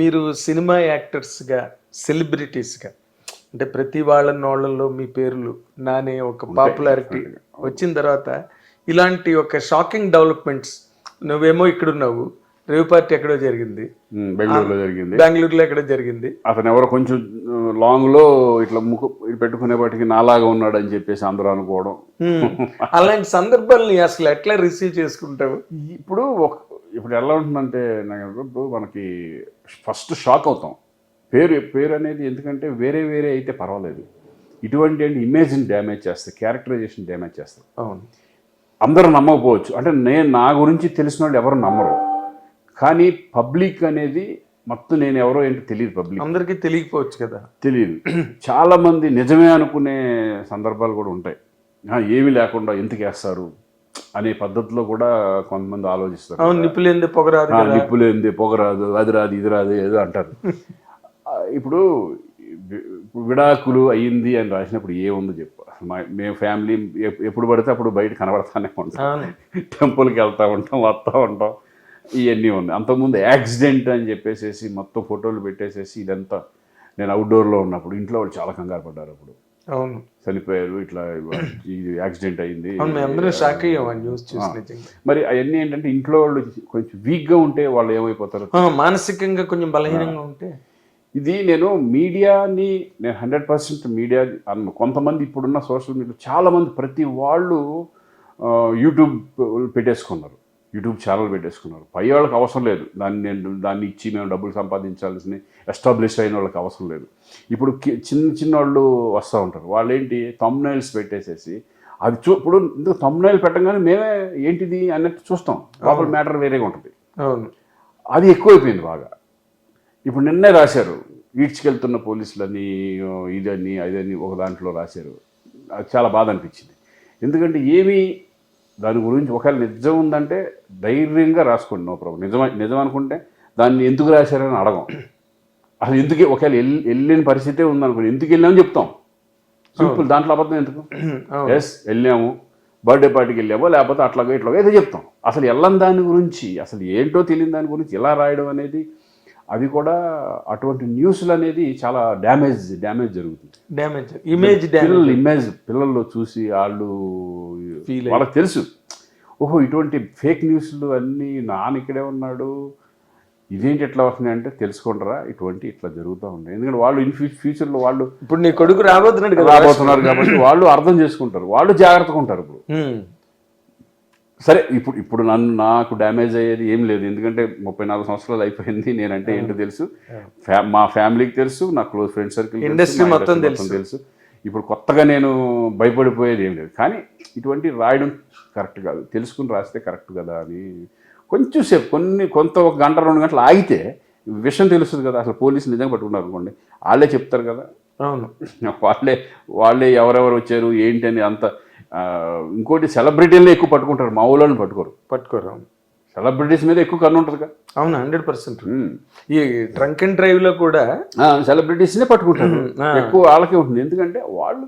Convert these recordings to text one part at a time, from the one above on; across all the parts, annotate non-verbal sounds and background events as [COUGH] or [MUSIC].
మీరు సినిమా యాక్టర్స్గా సెలబ్రిటీస్గా అంటే ప్రతి వాళ్ళ నోళ్ళల్లో మీ పేర్లు నానే ఒక పాపులారిటీ వచ్చిన తర్వాత ఇలాంటి ఒక షాకింగ్ డెవలప్మెంట్స్ నువ్వేమో ఇక్కడ ఉన్నావు రేవ్ పార్టీ ఎక్కడో జరిగింది. బెంగళూరులో జరిగింది. బెంగళూరులో ఎక్కడో జరిగింది. అతను ఎవరో కొంచెం లాంగ్లో ఇట్లా ముక్కు ఇటు పెట్టుకునేపాటికి నాలాగా ఉన్నాడు అని చెప్పేసి అందరూ అనుకోవడం. అలాంటి సందర్భాలని అసలు ఎట్లా రిసీవ్ చేసుకుంటావు? ఇప్పుడు ఒక ఇప్పుడు ఎలా ఉంటుందంటే నాకు ఇప్పుడు మనకి ఫస్ట్ షాక్ అవుతాం. పేరు పేరు అనేది ఎందుకంటే వేరే వేరే అయితే పర్వాలేదు. ఇటువంటి అంటే ఇమేజ్ని డ్యామేజ్ చేస్తాయి క్యారెక్టరైజేషన్ డ్యామేజ్ చేస్తాయి. అవును. అందరూ నమ్మకపోవచ్చు. అంటే నేను నా గురించి తెలిసిన వాళ్ళు ఎవరు నమ్మరు. కానీ పబ్లిక్ అనేది మొత్తం నేను ఎవరో ఏంటో తెలియదు పబ్లిక్. అందరికీ తెలియకపోవచ్చు కదా. తెలియదు. చాలా మంది నిజమే అనుకునే సందర్భాలు కూడా ఉంటాయి. ఏమీ లేకుండా ఎందుకు వేస్తారు? అనే పద్ధతిలో కూడా కొంతమంది ఆలోచిస్తారు. అవును నిప్పులేంది పొగరాదు ఆ, కదా. నిప్పు లేనిది పొగ రాదు అది రాదు ఇది రాదు ఏదో అంటారు. ఇప్పుడు విడాకులు అయ్యింది అని రాసినప్పుడు ఏముందో చెప్పు. మా- మేము ఫ్యామిలీ ఎప్- ఎప్పుడు పడితే అప్పుడు బయట కనబడతానే ఉంటాం. టెంపుల్కి వెళ్తూ ఉంటాం వస్తూ ఉంటాం ఇవన్నీ ఉన్నాయి. అంతకుముందు యాక్సిడెంట్ అని చెప్పేసేసి మొత్తం ఫోటోలు పెట్టేసేసి ఇదంతా. నేను అవుట్డోర్లో ఉన్నప్పుడు ఇంట్లో వాళ్ళు చాలా కంగారు పడ్డారు అప్పుడు. అవును. చనిపోయారు ఇట్లా ఇది యాక్సిడెంట్ అయింది. అందరం షాక్ అయ్యాం న్యూస్ చూసి మరి అవన్నీ ఏంటంటే ఇంట్లో వాళ్ళు కొంచెం వీక్గా ఉంటే వాళ్ళు ఏమైపోతారు? మానసికంగా కొంచెం బలహీనంగా ఉంటే. ఇది నేను మీడియాని నేను హండ్రెడ్ పర్సెంట్ మీడియా అన్న కొంతమంది ఇప్పుడున్న సోషల్ మీడియా చాలా మంది ప్రతి వాళ్ళు యూట్యూబ్ పెట్టేసుకున్నారు. యూట్యూబ్ ఛానల్ పెట్టేసుకున్నారు. పై వాళ్ళకి అవసరం లేదు. దాన్ని నేను దాన్ని ఇచ్చి మేము డబ్బులు సంపాదించాల్సిన ఎస్టాబ్లిష్ అయిన వాళ్ళకి అవసరం లేదు. ఇప్పుడు చిన్న చిన్న వాళ్ళు వస్తూ ఉంటారు. వాళ్ళు ఏంటి తమ్నైల్స్ పెట్టేసేసి అది చూ ఇప్పుడు ఇందుకు తమ్నైల్ పెట్టగానే మేమే ఏంటిది అన్నట్టు చూస్తాం. లోపల మ్యాటర్ వేరేగా ఉంటుంది. అది ఎక్కువైపోయింది బాగా. ఇప్పుడు నిన్నే రాశారు ఈడ్చుకెళ్తున్న పోలీసులని ఇదని అదని ఒక దాంట్లో రాశారు. అది చాలా బాధ అనిపించింది. ఎందుకంటే ఏమీ దాని గురించి ఒకవేళ నిజం ఉందంటే ధైర్యంగా రాసుకోండి నో ప్రాబ్లం. నిజం నిజం అనుకుంటే దాన్ని ఎందుకు రాశారని అడగం. అసలు ఎందుకు ఒకవేళ వెళ్ళి వెళ్ళిన పరిస్థితే ఉందనుకోండి ఎందుకు వెళ్ళామని చెప్తాం. సింపుల్ దాంట్లో అబద్ధం ఎందుకు? [CLEARS THROAT] ఎస్ వెళ్ళాము. బర్త్డే పార్టీకి వెళ్ళామో లేకపోతే అట్లాగో ఇట్లాగో ఏదో చెప్తాం. అసలు వెళ్ళని దాని గురించి అసలు ఏంటో తెలియని దాని గురించి ఎలా రాయడం అనేది అవి కూడా అటువంటి న్యూస్లు అనేది చాలా డ్యామేజ్ డ్యామేజ్ జరుగుతుంది. డ్యామేజ్ ఇమేజ్ డ్యామేజ్ పిల్లలు ఇమేజ్ పిల్లల్లో చూసి వాళ్ళు. వాళ్ళకి తెలుసు. ఓహో ఇటువంటి ఫేక్ న్యూస్లు అన్నీ నాన్న ఇక్కడే ఉన్నాడు. ఇదేంటి ఎట్లా వస్తున్నాయి అంటే తెలుసుకుంటారా? ఇటువంటి ఇట్లా జరుగుతూ ఉన్నాయి. ఎందుకంటే వాళ్ళు ఇన్ ఫ్యూచర్లో వాళ్ళు ఇప్పుడు నీ కొడుకు రాబోతున్నాడు రాబోతున్నారు కాబట్టి వాళ్ళు అర్థం చేసుకుంటారు. వాళ్ళు జాగ్రత్తగా ఉంటారు ఇప్పుడు. సరే ఇప్పుడు ఇప్పుడు నన్ను నాకు డ్యామేజ్ అయ్యేది ఏం లేదు. ఎందుకంటే ముప్పై నాలుగు సంవత్సరాలు అయిపోయింది నేనంటే ఏంటో తెలుసు. మా ఫ్యామిలీకి తెలుసు నా క్లోజ్ ఫ్రెండ్ సర్కిల్ Industry మొత్తం తెలుసు. ఇప్పుడు కొత్తగా నేను భయపడిపోయేది ఏం లేదు. కానీ ఇటువంటి రాయడం కరెక్ట్ కాదు. తెలుసుకుని రాస్తే కరెక్ట్ కదా అని కొంచెం సేపు కొన్ని కొంత ఒక గంట రెండు గంటలు ఆగితే విషయం తెలుస్తుంది కదా. అసలు పోలీసులు నిజంగా పట్టుకున్నారు అనుకోండి. వాళ్ళే చెప్తారు కదా. అవును. వాళ్ళే వాళ్ళే ఎవరెవరు వచ్చారు ఏంటి అని అంత ఇంకోటి సెలబ్రిటీలనే ఎక్కువ పట్టుకుంటారు మా ఊళ్ళోని పట్టుకోరు. పట్టుకోరు సెలబ్రిటీస్ మీద ఎక్కువ కన్ను ఉంటుందిగా. అవును హండ్రెడ్ పర్సెంట్ ఈ ట్రంక్ అండ్ డ్రైవ్లో కూడా సెలబ్రిటీస్నే పట్టుకుంటారు. ఎక్కువ వాళ్ళకే ఉంటుంది. ఎందుకంటే వాళ్ళు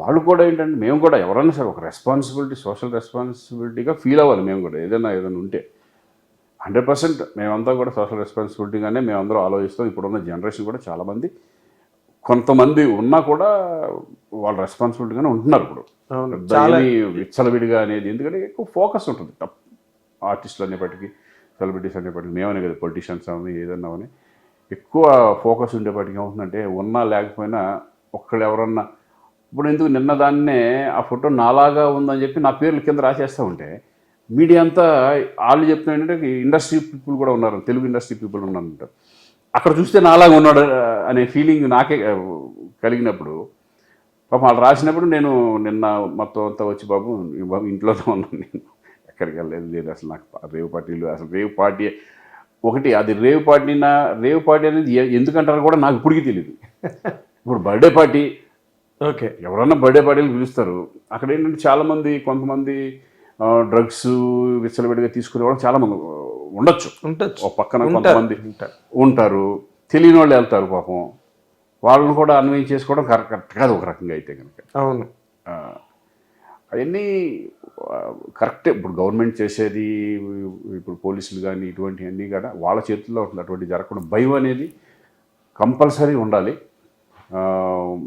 వాళ్ళు కూడా ఏంటంటే మేము కూడా ఎవరైనా సరే ఒక రెస్పాన్సిబిలిటీ సోషల్ రెస్పాన్సిబిలిటీగా ఫీల్ అవ్వాలి మేము కూడా ఏదైనా ఏదైనా ఉంటే. హండ్రెడ్ పర్సెంట్ మేమంతా కూడా సోషల్ రెస్పాన్సిబిలిటీగానే మేమందరం ఆలోచిస్తాం. ఇప్పుడున్న జనరేషన్ కూడా చాలామంది కొంతమంది ఉన్నా కూడా వాళ్ళ రెస్పాన్సిబిలిటీగానే ఉంటున్నారు ఇప్పుడు. విచ్చలవిడిగా అనేది ఎందుకంటే ఎక్కువ ఫోకస్ ఉంటుంది. టప్ ఆర్టిస్టులు అనేప్పటికీ సెలబ్రిటీస్ అనేప్పటికీ మేమనే కదా పొలిటీషియన్స్ అవని ఏదన్నా అవని ఎక్కువ ఫోకస్ ఉండేప్పటికీ ఏమవుతుందంటే ఉన్నా లేకపోయినా ఒక్కళ్ళు ఎవరన్నా ఇప్పుడు ఎందుకు నిన్న దాన్నే ఆ ఫోటో నాలాగా ఉందని చెప్పి నా పేర్లు కింద రాసేస్తూ ఉంటే మీడియా అంతా వాళ్ళు చెప్తున్నా ఏంటంటే ఇండస్ట్రీ పీపుల్ కూడా ఉన్నారు తెలుగు ఇండస్ట్రీ పీపుల్ ఉన్నారంట. అక్కడ చూస్తే నాలాగా ఉన్నాడు అనే ఫీలింగ్ నాకే కలిగినప్పుడు పాపం వాళ్ళు రాసినప్పుడు నేను నిన్న మొత్తం అంతా వచ్చి బాబు బాబు ఇంట్లోనే ఉన్నాను నేను. ఎక్కడికి వెళ్ళలేదు లేదు అసలు నాకు రేవ్ పార్టీలు అసలు రేవ్ పార్టీ ఒకటి అది రేవ్ పార్టీనా రేవ్ పార్టీ అనేది ఎందుకంటారో కూడా నాకు ఇప్పటికీ తెలియదు ఇప్పుడు బర్త్డే పార్టీ ఓకే. ఎవరన్నా బర్త్డే పార్టీలు పిలుస్తారు. అక్కడ ఏంటంటే చాలామంది కొంతమంది డ్రగ్స్ విచ్చలవిడిగా తీసుకునే వాళ్ళు చాలామంది ఉండొచ్చు. ఉండొచ్చు. ఒక పక్కన ఉంటారు, కొంతమంది ఉంటారు. తెలియని వాళ్ళు వెళ్తారు పాపం. వాళ్ళని కూడా అన్వయం చేసుకోవడం కరెక్ట్ కాదు ఒక రకంగా అయితే కనుక. అవును. అవన్నీ కరెక్టే. ఇప్పుడు గవర్నమెంట్ చేసేది ఇప్పుడు పోలీసులు కానీ ఇటువంటివన్నీ కూడా వాళ్ళ చేతుల్లో అటువంటి జరగకుండా భయం అనేది కంపల్సరీ ఉండాలి.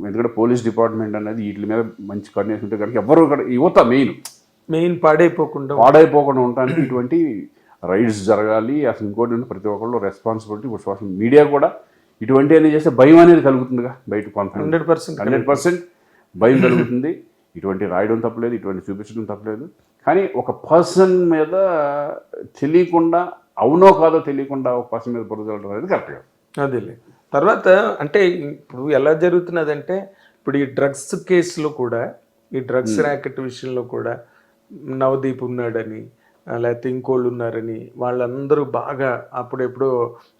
ఎందుకంటే పోలీస్ డిపార్ట్మెంట్ అనేది వీటి మీద మంచి కన్నేసి ఉంటే కనుక ఎవరు యువత మెయిన్. మెయిన్ పాడైపోకుండా పాడైపోకుండా ఉండటానికి ఇటువంటి రైడ్స్ జరగాలి అసలు ఇంకోటి ప్రతి ఒక్కళ్ళు రెస్పాన్సిబిలిటీ ఇప్పుడు సోషల్ మీడియా కూడా ఇటువంటి అనేది చేస్తే భయం అనేది కలుగుతుందిగా బయట కొంత హండ్రెడ్ పర్సెంట్ హండ్రెడ్ పర్సెంట్ భయం కలుగుతుంది. ఇటువంటి రాయడం తప్పలేదు ఇటువంటి చూపించడం తప్పలేదు. కానీ ఒక పర్సన్ మీద తెలియకుండా అవునో కాదో తెలియకుండా ఒక పర్సన్ మీద బురద అనేది కరెక్ట్ కాదు అదేలే. తర్వాత అంటే ఇప్పుడు ఎలా జరుగుతున్నదంటే ఇప్పుడు ఈ డ్రగ్స్ కేసులో కూడా ఈ డ్రగ్స్ ర్యాకెట్ విషయంలో కూడా నవదీప్ ఉన్నాడని లేకపోతే ఇంకోళ్ళు ఉన్నారని వాళ్ళందరూ బాగా అప్పుడెప్పుడు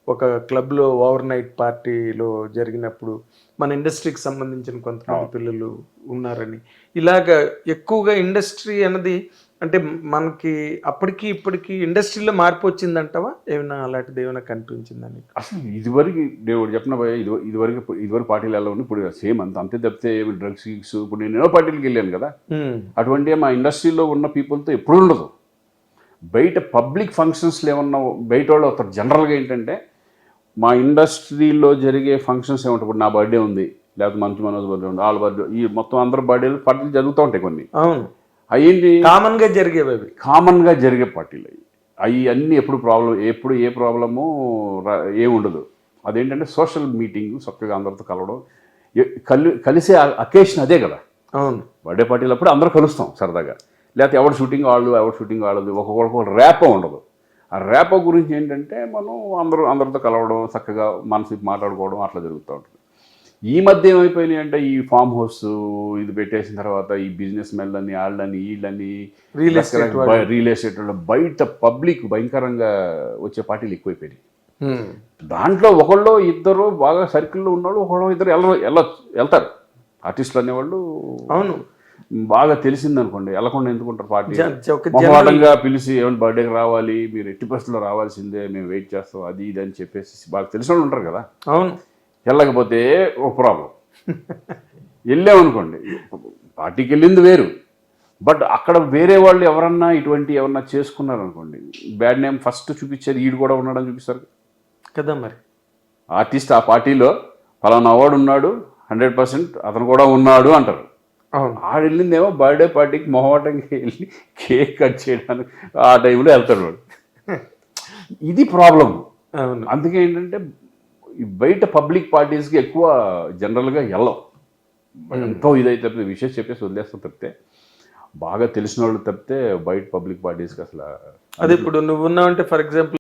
ఒక క్లబ్లో ఓవర్ నైట్ పార్టీలో జరిగినప్పుడు మన ఇండస్ట్రీకి సంబంధించిన కొంతమంది పిల్లలు ఉన్నారని. ఇలాగ ఎక్కువగా ఇండస్ట్రీ అన్నది అంటే మనకి అప్పటికి ఇప్పటికి ఇండస్ట్రీలో మార్పు వచ్చిందంటావా? ఏమైనా అలాంటిది ఏమైనా కనిపించిందని అసలు ఇదివరకు దేవుడు చెప్పిన ఇది ఇదివరకు ఇదివరకు పార్టీలు ఎలా ఉంది ఇప్పుడు సేమ్ అంత అంతే తప్పితే ఏమి డ్రగ్స్ గిగ్స్ ఇప్పుడు నేను ఎన్నో పార్టీలకు వెళ్ళాను కదా. అటువంటి మా ఇండస్ట్రీలో ఉన్న పీపుల్తో ఎప్పుడు ఉండదు. బయట పబ్లిక్ ఫంక్షన్స్లో ఏమన్నా బయట వాళ్ళు అవుతారు. జనరల్గా ఏంటంటే మా ఇండస్ట్రీలో జరిగే ఫంక్షన్స్ ఏమంటారు? ఇప్పుడు నా బర్త్డే ఉంది లేకపోతే మంచి మనోజ్ బర్త్డే ఉంది వాళ్ళ బర్త్డే ఈ మొత్తం అందరి బర్త్డేలు పార్టీలు జరుగుతూ ఉంటాయి కొన్ని. అవును. అయ్యింది? కామన్గా జరిగేవి అవి. కామన్గా జరిగే పార్టీలు అవి. అవి అన్నీ ఎప్పుడు ప్రాబ్లం ఎప్పుడు ఏ ప్రాబ్లము ఏమి ఉండదు. అదేంటంటే సోషల్ మీటింగ్ చక్కగా అందరితో కలవడం కలి కలిసే అకేషన్ అదే కదా. అవును. బర్త్డే పార్టీలు అప్పుడు అందరూ కలుస్తాం సరదాగా. లేకపోతే ఎవరు షూటింగ్ వాళ్ళు ఎవరు షూటింగ్ వాళ్ళది ఒక్కొక్కరికి ర్యాపో ఉండదు. ఆ ర్యాపో గురించి ఏంటంటే మనం అందరూ అందరితో కలవడం చక్కగా మనసు మాట్లాడుకోవడం అట్లా జరుగుతూ ఉంటుంది. ఈ మధ్య ఏమైపోయినాయి అంటే ఈ ఫామ్ హౌస్ ఇది పెట్టేసిన తర్వాత ఈ బిజినెస్ మెన్లని వాళ్ళని వీళ్ళని Real estate రియల్ ఎస్టేట్ వాళ్ళు బయట పబ్లిక్ భయంకరంగా వచ్చే పార్టీలు ఎక్కువైపోయినాయి. ఉమ్, దాంట్లో ఒకళ్ళు ఇద్దరు బాగా సర్కిల్లో ఉన్నవాళ్ళు ఒకళ్ళు ఇద్దరు వెళ్ళ వెళ్ళ వెళ్తారు. ఆర్టిస్టులు అనేవాళ్ళు అవును. బాగా తెలిసింది అనుకోండి వెళ్ళకుండా ఎందుకుంటారు పార్టీ? పిలిచి ఏమైనా బర్త్డేకి రావాలి మీరు ఎట్టి పరిస్థితుల్లో రావాల్సిందే మేము వెయిట్ చేస్తాం అది ఇది అని చెప్పేసి బాగా తెలిసిన ఉంటారు కదా. అవును. వెళ్ళకపోతే ఒక ప్రాబ్లం వెళ్ళామనుకోండి పార్టీకి వెళ్ళింది వేరు. బట్ అక్కడ వేరే వాళ్ళు ఎవరన్నా ఇటువంటి ఎవరన్నా చేసుకున్నారనుకోండి బ్యాడ్ నేమ్ ఫస్ట్ చూపించేది ఈడు కూడా ఉన్నాడని చూపిస్తారు కదా. మరి. ఆర్టిస్ట్ ఆ పార్టీలో ఫలానా వాడు ఉన్నాడు హండ్రెడ్ పర్సెంట్ అతను కూడా ఉన్నాడు అంటారు. ఆడు వెళ్ళిందేమో బర్త్డే పార్టీకి మొహమాటంగా వెళ్ళి కేక్ కట్ చేయడానికి ఆ టైంలో వెళ్తాడు వాడు. [LAUGHS] ఇది ప్రాబ్లం అందుకే ఏంటంటే బయట పబ్లిక్ పార్టీస్కి ఎక్కువ జనరల్గా వెళ్ళం. ఎంతో ఇదైతే తప్పితే విషయం చెప్పేసి వదిలేస్తాం తప్పితే బాగా తెలిసిన వాళ్ళు తప్పితే బయట పబ్లిక్ పార్టీస్కి అసలు అదే ఇప్పుడు నువ్వు ఉన్నావంటే ఫర్ ఎగ్జాంపుల్